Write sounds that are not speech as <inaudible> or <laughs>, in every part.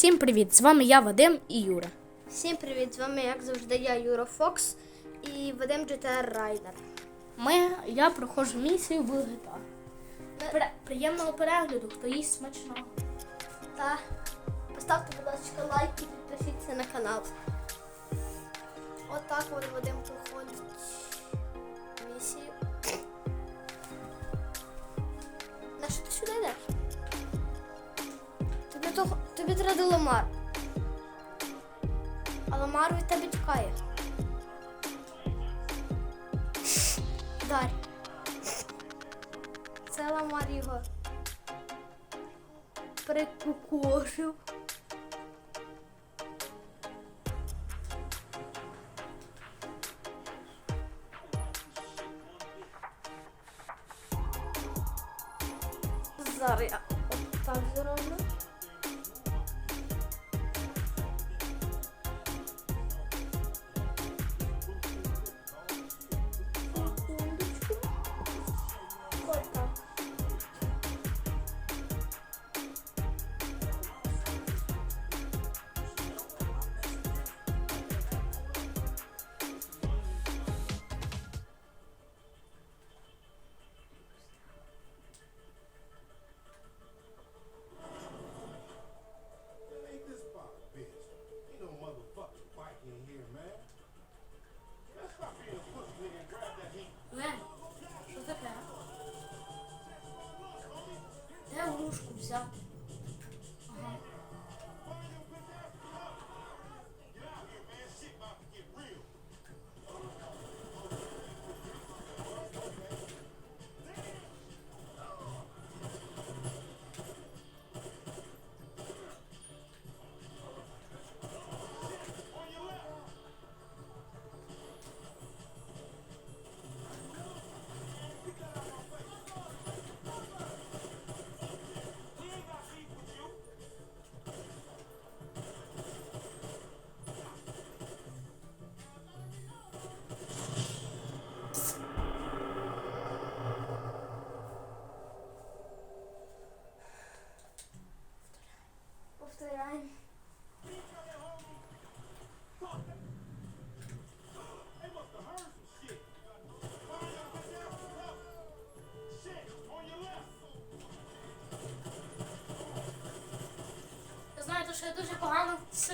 Всім привіт! З вами я, Вадим і Юра. Всім привіт! З вами, як завжди, я Юра Фокс і Вадим GTR Райдер. Ми, я проходжу місію в GTA. При- приємного перегляду, хто їсть смачного. Та поставте, будь ласка, лайк і підпишіться на канал. Отак от Вадим проходить до Ламар. А Ламар від тебе тікає. Дай. Це Ламар його прикукошив. Зараз я 시작.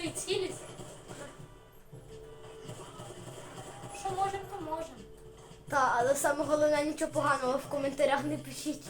Цілі. Що можемо, то можемо. Та, але саме головне нічого поганого в коментарях не пишіть.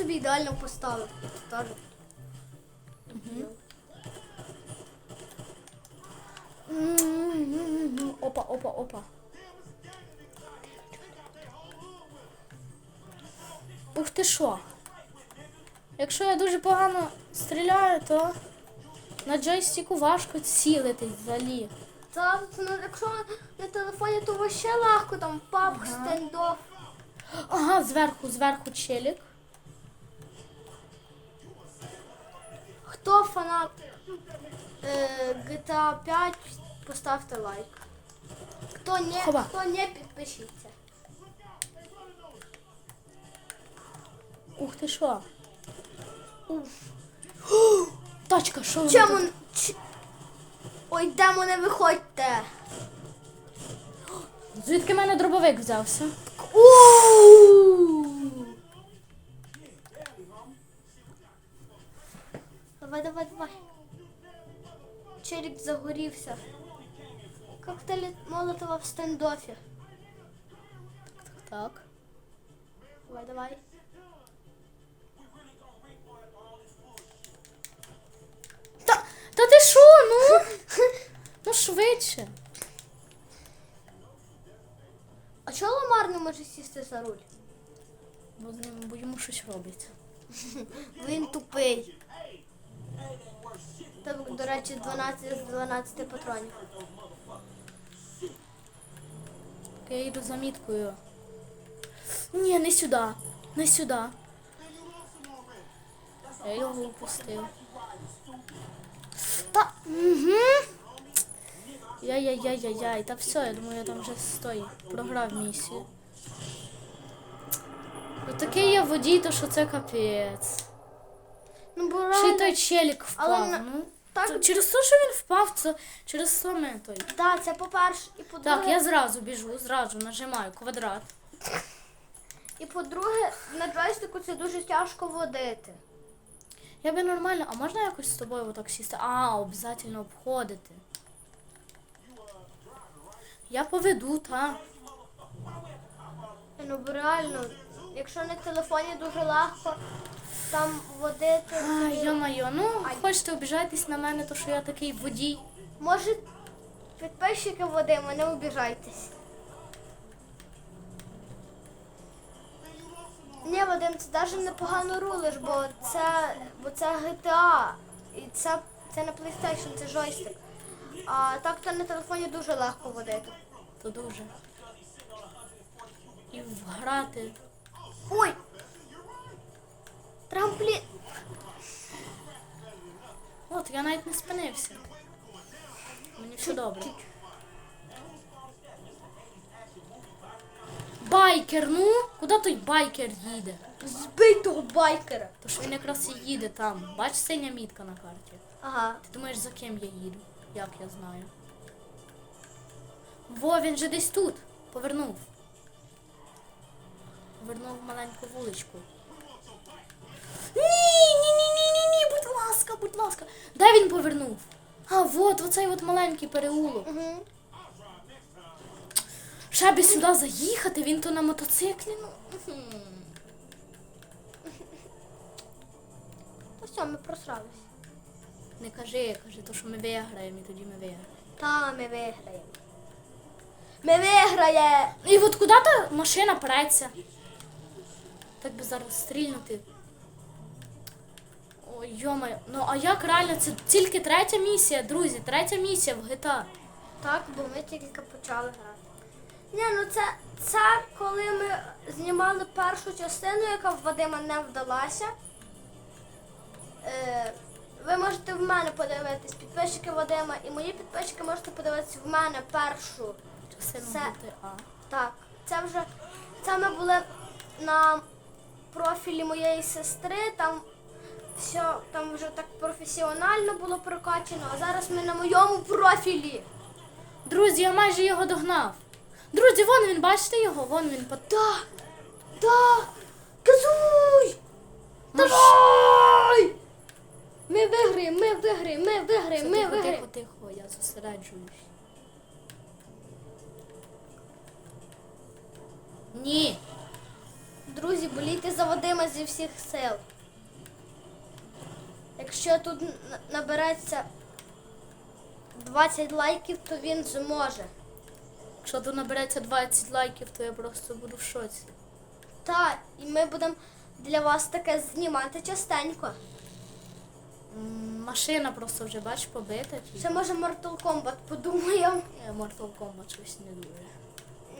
Собі ідеально поставив. Теж. Опа, опа, опа. Ух ти що? Якщо я дуже погано стріляю, то на джойстику важко цілити взагалі. Та, ну, якщо на телефоні, то вообще легко, там папк, стендоф. Ага, зверху, зверху челік. Хто фанат е, GTA 5, поставте лайк. Хто не, хто не підпишіться. Ух ти що? Уф. <gasps> Тачка, що Чому? Ч... Ой, демо не виходьте. Звідки мене дробовик взявся? У! Давай, давай, давай. Челік загорівся. Коктейль Молотова в стендофі. Так. Давай, давай. Та, та ти що, ну? <laughs> Ну швидше. А чого Ламар не може сісти за руль? Бо, з ним, йому щось робиться. <laughs> Він тупий. Там, до речі, 12 з 12 патронів. Я їду за міткою. Ні, не сюди. Не сюди. Я його упустив. Та. Угу. Яй-яй-яй-яй-яй. Та все, я думаю, я там вже стой. Програв місію. Ну такий я водій, то що це капець. Ну, бо реально, той челік впав. Але на- Ну, так- це через те, що він впав, це через саме той. да, це по-перше, і по-друге, Так, я зразу біжу, зразу нажимаю квадрат. і по-друге, на джойстику це дуже тяжко водити. Я би нормально, а можна якось з тобою отак сісти? А, обов'язково обходити. Я поведу, та. Ну, бо реально, якщо на телефоні дуже легко там водити. Йо-моє, ну хочете обіжайтесь на мене, то що я такий водій. Може, підписчики Вадима, не обіжайтесь. Ні, Вадим, це навіть непогано рулиш, бо це, бо це GTA. І це, це на PlayStation, це джойстик. А так то на телефоні дуже легко водити. То дуже. І вграти. Ой! Трамплін. От, я навіть не спинився. Мені все добре. Байкер, ну? Куди той байкер їде? Збий того байкера. То що він якраз і їде там. Бач синя мітка на карті. Ага. Ти думаєш, за ким я їду? Як я знаю? Во, він же десь тут. Повернув. Повернув маленьку вуличку. Ні, ні, ні, ні, ні, ні, будь ласка, будь ласка. Де він повернув? А, от, оцей от маленький переулок. Угу. Ще би сюди заїхати, він то на мотоциклі. Ну. То все, ми просрались. Не кажи, кажи, то що ми виграємо і тоді ми виграємо. Та ми виграємо. Ми виграємо! І от куди та машина преться? Так би зараз стрільнути. Ой, йомаю. Ну а як реально? Це тільки третя місія, друзі, третя місія в GTA. Так, бо ми тільки почали грати. Ні, ну це, це коли ми знімали першу частину, яка в Вадима не вдалася. Е, ви можете в мене подивитись, підписчики Вадима і мої підписчики можете подивитися в мене першу. Частину Це- GTA. Так, це вже це ми були на профілі моєї сестри, там все там вже так професіонально було прокачано, а зараз ми на моєму профілі. Друзі, я майже його догнав. Друзі, вон він, бачите його? Вон він по Да! Да! Газуй! Маш- Давай! Ми виграємо, ми виграємо, ми виграємо, ми Тихо, тихо, виграємо. тихо, я зосереджуюсь. Ні. Друзі, болійте за Вадима зі всіх сил. Якщо тут набереться 20 лайків, то він зможе. Якщо тут набереться 20 лайків, то я просто буду в шоці. Так, і ми будемо для вас таке знімати частенько. Машина просто вже, бач, побита. Ще може Mortal Kombat подумаємо. Е, Mortal Kombat щось не дуже.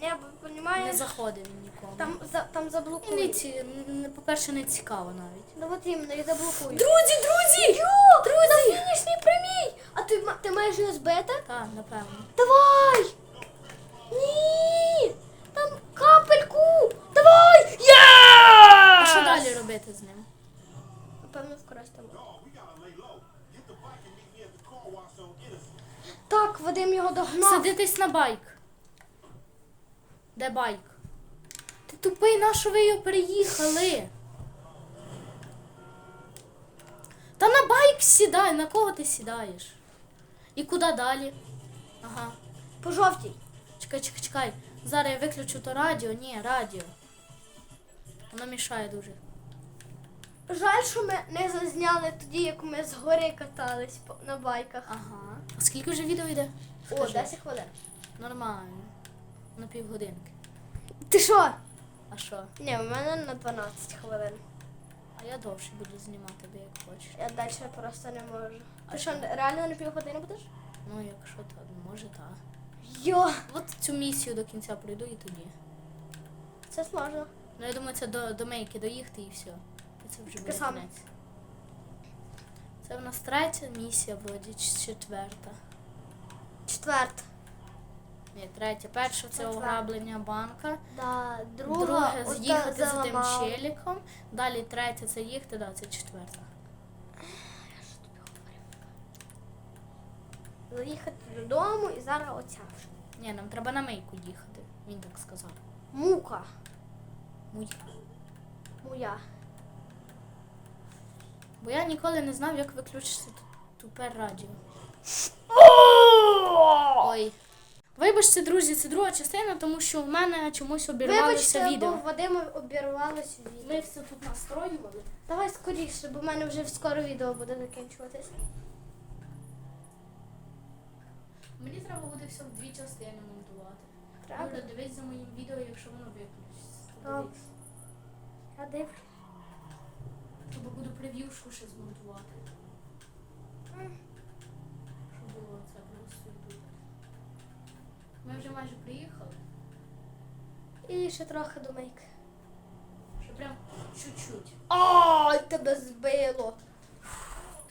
Не, бо Не понімаєш, заходив він нікому. там, за, там І не заблокують. ці, не- по-перше, не цікаво навіть. Ну от іменно, і заблокують. Друзі, друзі! Йо, друзі! На фінішній прямій! А ти, ма- ти маєш його збити? Так, напевно. Давай! Ні! Там капельку! Давай! Є! А що далі робити з ним? Напевно, Innocent. Так, Вадим його догнав. Садитись на байк. Де байк? Ти тупий, на що ви його переїхали? Та на байк сідай, на кого ти сідаєш? І куди далі? Ага. По жовтій. Чекай, чекай, чекай. Зараз я виключу то радіо. Ні, радіо. Воно мішає дуже. Жаль, що ми не зазняли тоді, як ми з гори катались на байках. Ага. А скільки вже відео йде? О, 10 хвилин. Нормально. На півгодинки. Ти що? А що? Ні, у мене на 12 хвилин. А я довше буду знімати, би як хочеш. Я далі просто не можу. А Ти що, реально на півгодини будеш? Ну, якщо так, може так. Йо! От цю місію до кінця пройду і тоді. Це сложно. Ну, я думаю, це до, до мейки доїхати і все. І це вже буде кінець. Це в нас третя місія вроді, чи четверта. Четверта. Ні, третя. Перша це ограблення банка. Да, друга, Друге з'їхати за тим челіком. Далі третя це їхати, да, це четверта. Заїхати додому і зараз оця вже. Ні, нам треба на мейку їхати. Він так сказав. Мука. Моя. Моя. Бо я ніколи не знав, як виключити ту- тупе радіо. Ой. Вибачте, друзі, це друга частина, тому що в мене чомусь обірвалося Вибачте, бо відео. в Вадима обірвалось відео. Ми все тут настроювали. Давай скоріше, бо в мене вже скоро відео буде закінчуватись. Мені треба буде все в дві частини монтувати. Правда? Дивись за моїм відео, якщо воно виключиться. Добре. Дивись. Я дивлюсь. Тобто буду прев'юшку ще змонтувати. Щоб було це просто дуже. Ми вже майже приїхали. І ще трохи до мейки. Що прям чуть-чуть. Ай, тебе збило.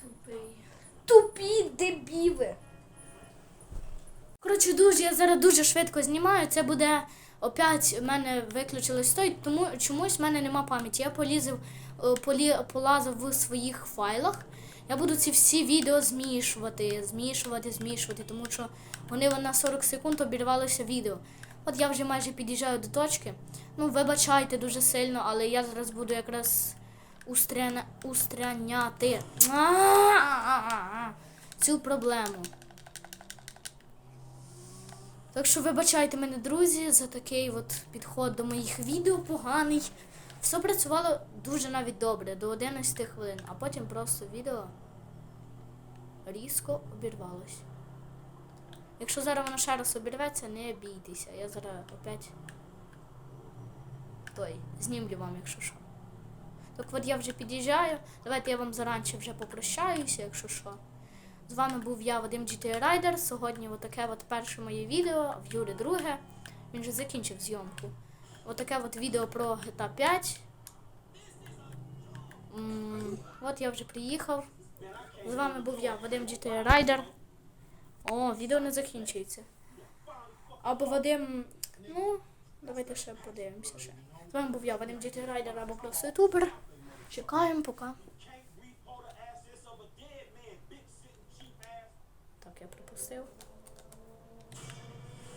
Тупий. Тупі дебіви. Коротше, дуже, я зараз дуже швидко знімаю. Це буде опять в мене виключилось той, тому чомусь в мене нема пам'яті. Я полізив, е, полі, полазив в своїх файлах. Я буду ці всі відео змішувати, змішувати, змішувати, тому що вони на 40 секунд обірвалося відео. От я вже майже під'їжджаю до точки. Ну, вибачайте дуже сильно, але я зараз буду якраз устряна, устраняти цю проблему. Так що вибачайте мене, друзі, за такий от підход до моїх відео поганий. Все працювало дуже навіть добре, до 11 хвилин, а потім просто відео різко обірвалось. Якщо зараз воно ще раз обірветься, не бійтеся. Я зараз опять той знімлю вам, якщо що. Так от я вже під'їжджаю. Давайте я вам заранче вже попрощаюся, якщо що. З вами був я, Вадим GT Rider. Сьогодні отаке от перше моє відео, в Юрі друге. Він вже закінчив зйомку. Отаке от відео про GTA 5. М, От я вже приїхав. З вами був я, Вадим GT Rider. О, відео не закінчується. Або Вадим. Ну, давайте ще подивимося ще. З вами був я, Вадим GT Rider або просто ютубер. Чекаємо, поки. Так, я пропустив.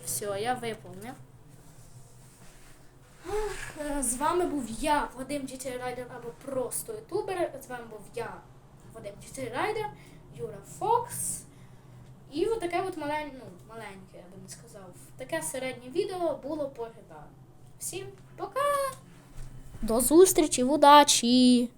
Все, я виповнив. Е, З вами був я, Вадим GT Райдер, або просто ютубер. З вами був я, Вадим GT Райдер, Юра Фокс. І от таке от малень... ну, маленьке, я би не сказав. Таке середнє відео було поглядано. Всім пока! До зустрічі, удачі!